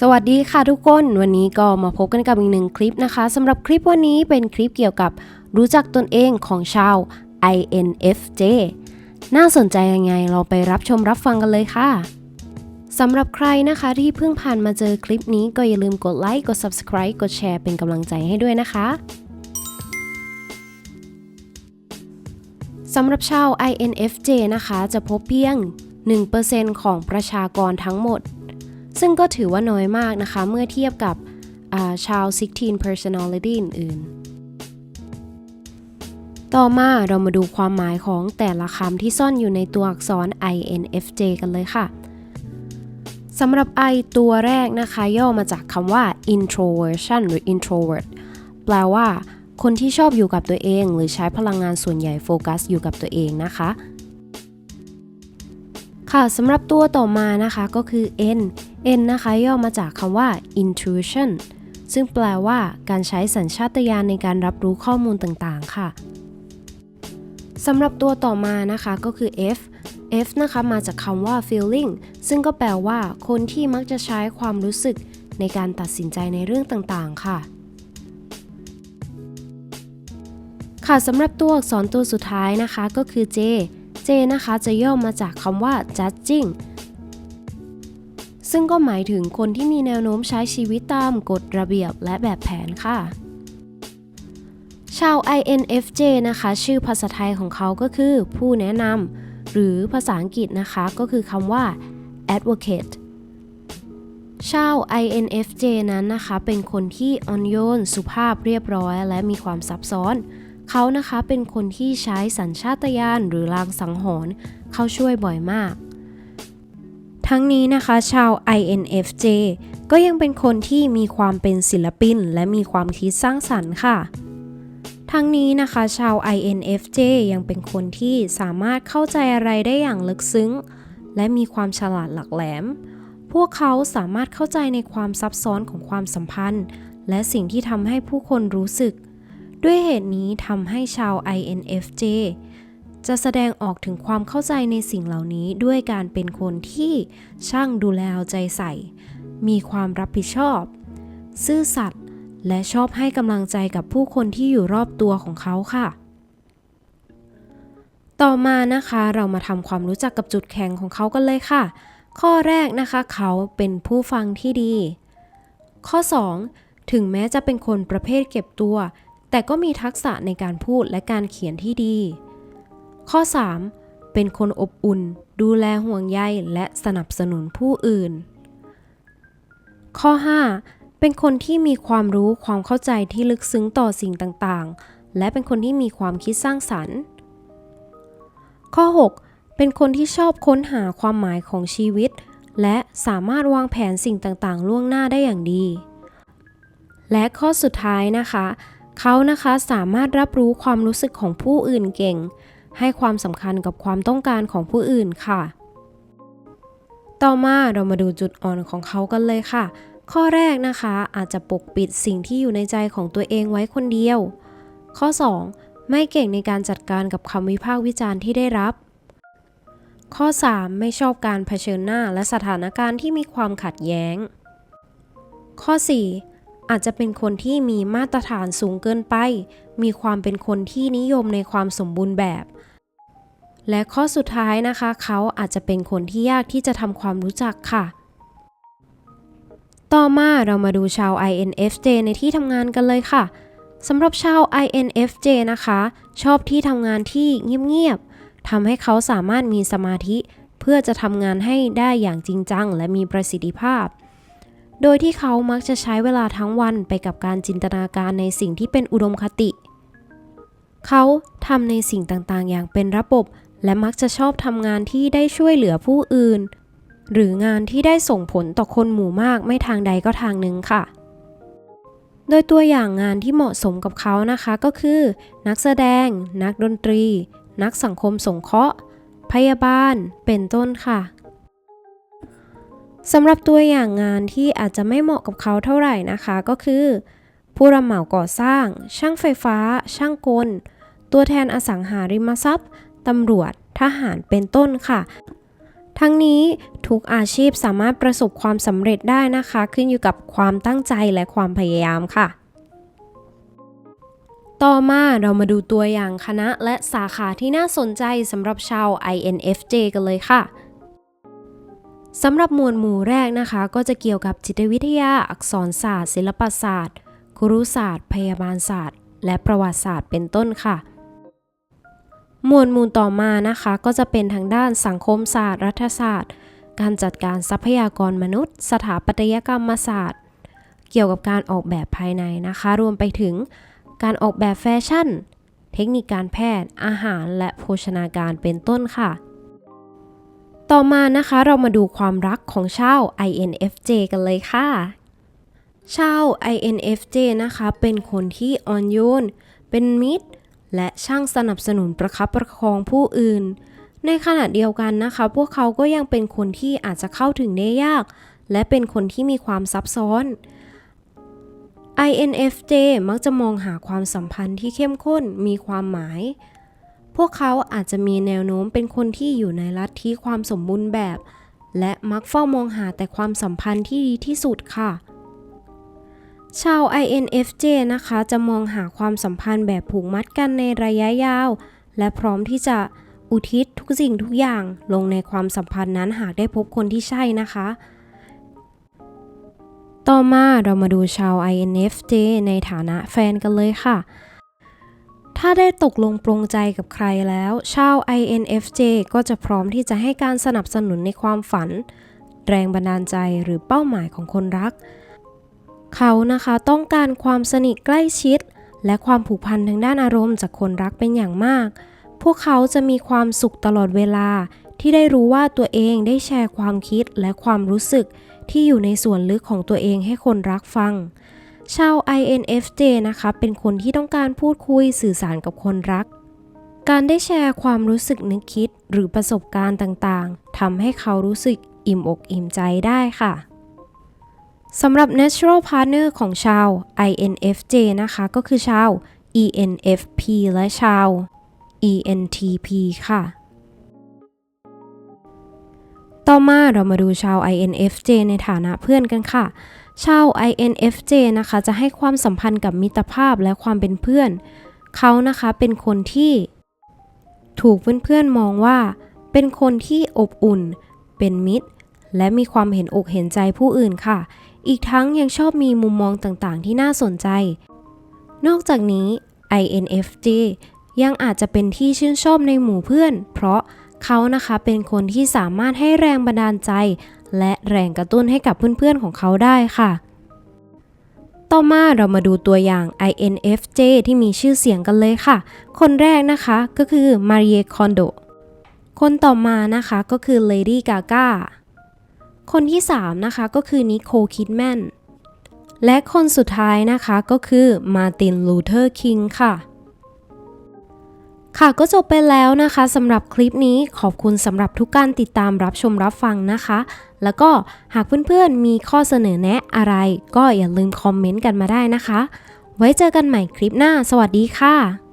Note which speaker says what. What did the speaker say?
Speaker 1: สวัสดีค่ะทุกคน วันนี้ก็มาพบกันกับอีกหนึ่งคลิปนะคะสำหรับคลิปวันนี้เป็นคลิปเกี่ยวกับรู้จักตนเองของชาว INFJ น่าสนใจยังไงเราไปรับชมรับฟังกันเลยค่ะสำหรับใครนะคะที่เพิ่งผ่านมาเจอคลิปนี้ก็อย่าลืมกดไลค์กด subscribe กดแชร์เป็นกำลังใจให้ด้วยนะคะสำหรับชาว INFJ นะคะ จะพบเพียง 1%ของประชากรทั้งหมด ซึ่งก็ถือว่าน้อยมากนะคะ เมื่อเทียบกับชาว 16 personality อื่นๆ ต่อมาเรามาดูความหมายของแต่ละคำที่ซ่อนอยู่ในตัวอักษร INFJ กันเลยค่ะสำหรับ I ตัวแรกนะคะ ย่อมาจากคำว่า introversion หรือ introvert แปลว่า คนที่ชอบอยู่กับตัวเอง หรือใช้พลังงานส่วนใหญ่โฟกัสอยู่กับตัวเองนะคะ ค่ะสำหรับตัวต่อมานะคะก็คือ N N นะคะย่อมาจากคำว่า intuition ซึ่งแปลว่าการใช้สัญชาตญาณในการรับรู้ข้อมูลต่างๆ ค่ะสำหรับตัวต่อมานะคะก็คือ F F นะคะมาจากคำว่า feeling ซึ่งก็แปลว่า คนที่มักจะใช้ความรู้สึกในการตัดสินใจในเรื่องต่างๆ ค่ะ ค่ะสำหรับตัวอักษรตัวสุดท้ายนะคะก็คือ J J นะคะจะย่อมาจากคำว่า judging ซึ่งก็หมายถึงคนที่มีแนวโน้มใช้ชีวิตตามกฎระเบียบและแบบแผนค่ะ ชาว INFJ นะคะ ชื่อภาษาไทยของเขาก็คือ ผู้แนะนำหรือภาษาอังกฤษนะคะก็คือคำว่า advocate ชาว INFJ นั้นนะคะเป็นคนที่อ่อนโยน สุภาพเรียบร้อยและมีความซับซ้อน เขานะคะเป็นคนที่ใช้สัญชาตญาณหรือลางสังหรณ์เข้าช่วยบ่อยมาก ทั้งนี้นะคะชาว INFJ ก็ยังเป็นคนที่มีความเป็นศิลปิน และมีความคิดสร้างสรรค์ค่ะ ทั้งนี้นะคะชาว INFJ ยังเป็นคนที่สามารถเข้าใจอะไรได้อย่างลึกซึ้ง และมีความฉลาดหลักแหลม พวกเขาสามารถเข้าใจในความซับซ้อนของความสัมพันธ์ และสิ่งที่ทำให้ผู้คนรู้สึก ด้วยเหตุนี้ทำให้ชาว INFJ จะแสดงออกถึงความเข้าใจในสิ่งเหล่านี้ด้วยการเป็นคนที่ช่างดูแลเอาใจใส่ มีความรับผิดชอบ ซื่อสัตย์และชอบให้กำลังใจกับผู้คนที่อยู่รอบตัวของเขาค่ะ ต่อมานะคะเรามาทำความรู้จักกับจุดแข็งของเขากันเลยค่ะ ข้อแรกนะคะเขาเป็นผู้ฟังที่ดี ข้อ 2 ถึงแม้จะเป็นคนประเภทเก็บตัว แต่ก็มีทักษะในการพูดและการเขียนที่ดี ข้อ 3 เป็นคนอบอุ่น ดูแลห่วงใยและสนับสนุนผู้อื่น ข้อ 5 เป็นคนที่มีความรู้ความเข้าใจที่ลึกซึ้งต่อสิ่งต่างๆ และเป็นคนที่มีความคิดสร้างสรรค์ ข้อ 6 เป็นคนที่ชอบค้นหาความหมายของชีวิต และสามารถวางแผนสิ่งต่างๆ ล่วงหน้าได้อย่างดี และข้อสุดท้ายนะคะ เขานะคะสามารถรับรู้ความรู้สึกของผู้อื่นเก่ง ให้ความสำคัญกับความต้องการของผู้อื่นค่ะ ต่อมาเรามาดูจุดอ่อนของเขากันเลยค่ะ ข้อแรกนะคะอาจจะปกปิดสิ่งที่อยู่ในใจของตัวเองไว้คนเดียว ข้อ 2 ไม่เก่งในการจัดการกับคำวิพากษ์วิจารณ์ที่ได้รับ ข้อ 3 ไม่ชอบการเผชิญหน้าและสถานการณ์ที่มีความขัดแย้ง ข้อ 4อาจจะเป็นคนที่มีมาตรฐานสูงเกินไป มีความเป็นคนที่นิยมในความสมบูรณ์แบบ และข้อสุดท้ายนะคะ เขาอาจจะเป็นคนที่ยากที่จะทำความรู้จักค่ะ ต่อมาเรามาดูชาว INFJ ในที่ทำงานกันเลยค่ะสำหรับชาว INFJ นะคะ ชอบที่ทำงานที่เงียบๆทำให้เขาสามารถมีสมาธิ เพื่อจะทำงานให้ได้อย่างจริงจัง และมีประสิทธิภาพ โดยที่เขามักจะใช้เวลาทั้งวันไปกับการจินตนาการในสิ่งที่เป็นอุดมคติ เขาทำในสิ่งต่างๆ อย่างเป็นระบบ และมักจะชอบทำงานที่ได้ช่วยเหลือผู้อื่น หรืองานที่ได้ส่งผลต่อคนหมู่มากไม่ทางใดก็ทางหนึ่งค่ะ โดยตัวอย่างงานที่เหมาะสมกับเขานะคะก็คือ นักแสดง นักดนตรี นักสังคมสงเคราะห์ พยาบาล เป็นต้นค่ะสำหรับตัวอย่างงานที่อาจจะไม่เหมาะกับเขาเท่าไหร่นะคะก็คือ ผู้รับเหมาก่อสร้าง ช่างไฟฟ้า ช่างกล ตัวแทนอสังหาริมทรัพย์ ตำรวจ ทหารเป็นต้นค่ะ ทั้งนี้ทุกอาชีพสามารถประสบความสำเร็จได้นะคะ ขึ้นอยู่กับความตั้งใจและความพยายามค่ะ ต่อมาเรามาดูตัวอย่างคณะและสาขาที่น่าสนใจสำหรับชาว INFJ กันเลยค่ะสำหรับหมวดหมู่แรกนะคะ ก็จะเกี่ยวกับจิตวิทยา อักษรศาสตร์ ศิลปศาสตร์ครุศาสตร์ พยาบาลศาสตร์ และประวัติศาสตร์เป็นต้นค่ะ หมวดหมู่ต่อมานะคะก็จะเป็นทางด้านสังคมศาสตร์ รัฐศาสตร์ การจัดการทรัพยากรมนุษย์ สถาปัตยกรรมศาสตร์ เกี่ยวกับการออกแบบภายในนะคะ รวมไปถึงการออกแบบแฟชั่น เทคนิคการแพทย์ อาหารและโภชนาการเป็นต้นค่ะ ต่อมานะคะเรามาดูความรักของชาว INFJ กันเลยค่ะชาว INFJ นะคะ เป็นคนที่อ่อนโยน เป็นมิตร และช่างสนับสนุนประคับประคองผู้อื่น ในขณะเดียวกันนะคะ พวกเขาก็ยังเป็นคนที่อาจจะเข้าถึงได้ยาก และเป็นคนที่มีความซับซ้อน INFJ มักจะมองหาความสัมพันธ์ที่เข้มข้นมีความหมาย พวกเขาอาจจะมีแนวโน้มเป็นคนที่อยู่ในลัทธิความสมบูรณ์แบบ และมักเฝ้ามองหาแต่ความสัมพันธ์ที่ดีที่สุดค่ะ ชาว INFJ นะคะจะมองหาความสัมพันธ์แบบผูกมัดกันในระยะยาว และพร้อมที่จะอุทิศทุกสิ่งทุกอย่างลงในความสัมพันธ์นั้นหากได้พบคนที่ใช่นะคะ ต่อมาเรามาดูชาว INFJ ในฐานะแฟนกันเลยค่ะ ถ้าได้ตกลงปรงใจกับใครแล้ว ชาว INFJ ก็จะพร้อมที่จะให้การสนับสนุนในความฝัน แรงบันดาลใจหรือเป้าหมายของคนรัก เขานะคะต้องการความสนิทใกล้ชิด และความผูกพันทางด้านอารมณ์จากคนรักเป็นอย่างมาก พวกเขาจะมีความสุขตลอดเวลา ที่ได้รู้ว่าตัวเองได้แชร์ความคิดและความรู้สึกที่อยู่ในส่วนลึกของตัวเองให้คนรักฟัง ชาว INFJ นะคะเป็นคนที่ต้องการพูดคุยสื่อสารกับคนรัก การได้แชร์ความรู้สึกนึกคิดหรือประสบการณ์ต่างๆทำให้เขารู้สึกอิ่มอกอิ่มใจได้ค่ะ สำหรับ natural partner ของชาว INFJ นะคะ ก็คือชาว ENFP และชาว ENTP ค่ะ ต่อมาเรามาดูชาว INFJ ในฐานะเพื่อนกันค่ะ ชาว INFJ นะคะจะให้ความสัมพันธ์กับมิตรภาพและความเป็นเพื่อน เขานะคะเป็นคนที่ ถูกเพื่อนๆมองว่า เป็นคนที่อบอุ่น เป็นมิตร และมีความเห็นอกเห็นใจผู้อื่นค่ะ อีกทั้งยังชอบมีมุมมองต่างๆ ที่น่าสนใจ นอกจากนี้ INFJ ยังอาจจะเป็นที่ชื่นชอบในหมู่เพื่อน เพราะเขานะคะเป็นคนที่สามารถให้แรงบันดาลใจ และแรงกระตุ้นให้กับเพื่อนๆของเขาได้ค่ะ ต่อมาเรามาดูตัวอย่าง INFJ ที่มีชื่อเสียงกันเลยค่ะ คนแรกนะคะก็คือมารีเอคอนโด คนต่อมานะคะก็คือเลดี้กากา คนที่ 3 นะคะก็คือนิโคลคิดแมนและคนสุดท้ายนะคะก็คือมาตินลูเทอร์คิงค่ะ ค่ะก็จบไปแล้วนะคะสำหรับคลิปนี้ขอบคุณสำหรับทุกการติดตามรับชมรับฟังนะคะ แล้วก็หากเพื่อนๆมีข้อเสนอแนะอะไร ก็อย่าลืมคอมเมนต์กันมาได้นะคะ ไว้เจอกันใหม่คลิปหน้า สวัสดีค่ะ